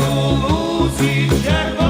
у лузі червоні.